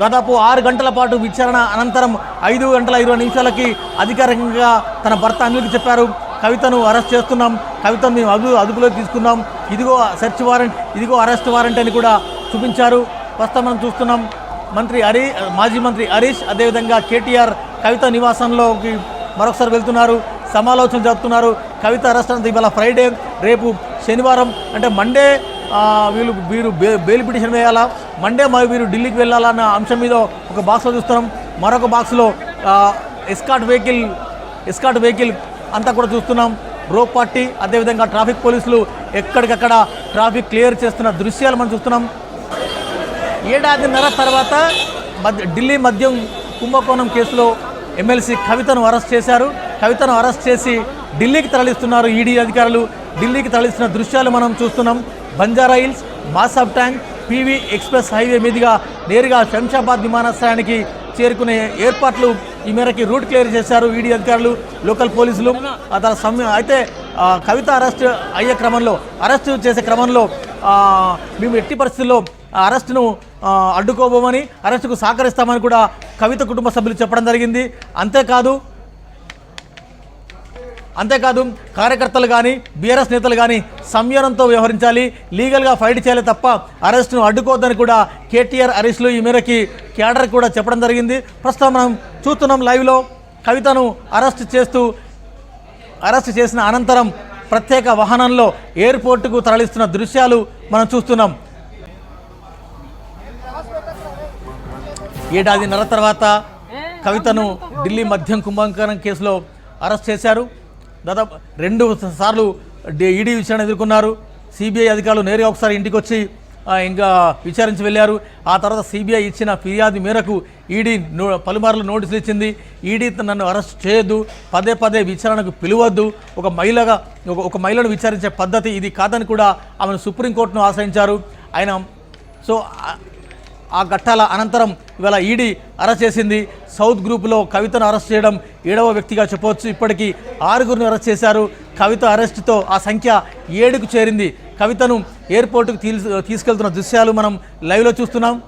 దాదాపు ఆరు గంటల పాటు విచారణ అనంతరం ఐదు గంటల ఇరవై నిమిషాలకి అధికారికంగా తన భర్త అనిల్కి చెప్పారు. కవితను అరెస్ట్ చేస్తున్నాం. కవితను మేము అదు అదుపులోకి తీసుకున్నాం. ఇదిగో సెర్చ్ వారెంట్ ఇదిగో అరెస్ట్ వారెంట్ అని కూడా చూపించారు. ప్రస్తుతం మనం చూస్తున్నాం. మంత్రి హరి మాజీ మంత్రి హరీష్ అదేవిధంగా కేటీఆర్ కవిత నివాసంలోకి మరొకసారి వెళ్తున్నారు. సమాలోచన జరుపుతున్నారు. కవిత అరెస్ట్ అంతా ఇవాళ ఫ్రైడే రేపు శనివారం అంటే మండే వీళ్ళు వీరు బే బెయిల్ పిటిషన్ వేయాలా? మండే మరి వీరు ఢిల్లీకి వెళ్ళాలన్న అంశం మీద ఒక బాక్స్లో చూస్తున్నాం. మరొక బాక్స్లో ఎస్కాట్ వెహికల్ ఎస్కాట్ వెహికల్ అంతా కూడా చూస్తున్నాం. రోప్ పార్టీ అదేవిధంగా ట్రాఫిక్ పోలీసులు ఎక్కడికక్కడ ట్రాఫిక్ క్లియర్ చేస్తున్న దృశ్యాలు మనం చూస్తున్నాం. ఏడాదిన్నర తర్వాత మధ్య ఢిల్లీ మద్యం కుంభకోణం కేసులో ఎమ్మెల్సీ కవితను అరెస్ట్ చేశారు. కవితను అరెస్ట్ చేసి ఢిల్లీకి తరలిస్తున్నారు ఈడీ అధికారులు. ఢిల్లీకి తరలిస్తున్న దృశ్యాలు మనం చూస్తున్నాం. Banjara hills Masab tank PV express highway మీదుగా నేరుగా శంషాబాద్ విమానాశ్రయానికి చేరుకునే ఏర్పాట్లు ఈ మేరకి రూట్ క్లియర్ చేశారు ఈడీ అధికారులు లోకల్ పోలీసులు. తన సమయం అయితే కవిత అరెస్ట్ అయ్యే క్రమంలో అరెస్ట్ చేసే క్రమంలో మేము ఎట్టి పరిస్థితుల్లో అరెస్టును అడ్డుకోబోమని అరెస్టుకు సహకరిస్తామని కూడా కవిత కుటుంబ సభ్యులు చెప్పడం జరిగింది. అంతేకాదు అంతేకాదు కార్యకర్తలు కానీ బీఆర్ఎస్ నేతలు కానీ సంయమనంతో వ్యవహరించాలి. లీగల్గా ఫైట్ చేయాలి తప్ప అరెస్ట్ను అడ్డుకోవద్దని కూడా కేటీఆర్ అరెస్టులు ఈ మేరకి క్యాడర్ కూడా చెప్పడం జరిగింది. ప్రస్తుతం మనం చూస్తున్నాం లైవ్లో కవితను అరెస్ట్ చేస్తూ అరెస్ట్ చేసిన అనంతరం ప్రత్యేక వాహనంలో ఎయిర్పోర్టుకు తరలిస్తున్న దృశ్యాలు మనం చూస్తున్నాం. ఏడాదిన్నర తర్వాత కవితను ఢిల్లీ మద్యం కుంభకరం కేసులో అరెస్ట్ చేశారు. దాదాపు రెండు సార్లు ఈడీ విచారణ ఎదుర్కొన్నారు. సిబిఐ అధికారులు నేరుగా ఒకసారి ఇంటికి వచ్చి ఇంకా విచారించి వెళ్ళారు. ఆ తర్వాత సిబిఐ ఇచ్చిన ఫిర్యాదు మేరకు ఈడీ నో పలుమార్లు నోటీసులు ఇచ్చింది. ఈడీ నన్ను అరెస్ట్ చేయొద్దు పదే పదే విచారణకు పిలవద్దు. ఒక మహిళగా ఒక ఒక మహిళను విచారించే పద్ధతి ఇది కాదని కూడా ఆమెను సుప్రీంకోర్టును ఆశ్రయించారు. ఆయన సో ఆ- ఘట్టాల అనంతరం ఇవాళ ఈడీ అరెస్ట్ చేసింది. సౌత్ గ్రూపులో కవితను అరెస్ట్ చేయడం ఏడవ వ్యక్తిగా చెప్పవచ్చు. ఇప్పటికీ ఆరుగురిని అరెస్ట్ చేశారు. కవిత అరెస్టుతో ఆ సంఖ్య ఏడుకు చేరింది. కవితను ఎయిర్పోర్టుకు తీసుకెళ్తున్న దృశ్యాలు మనం లైవ్లో చూస్తున్నాం.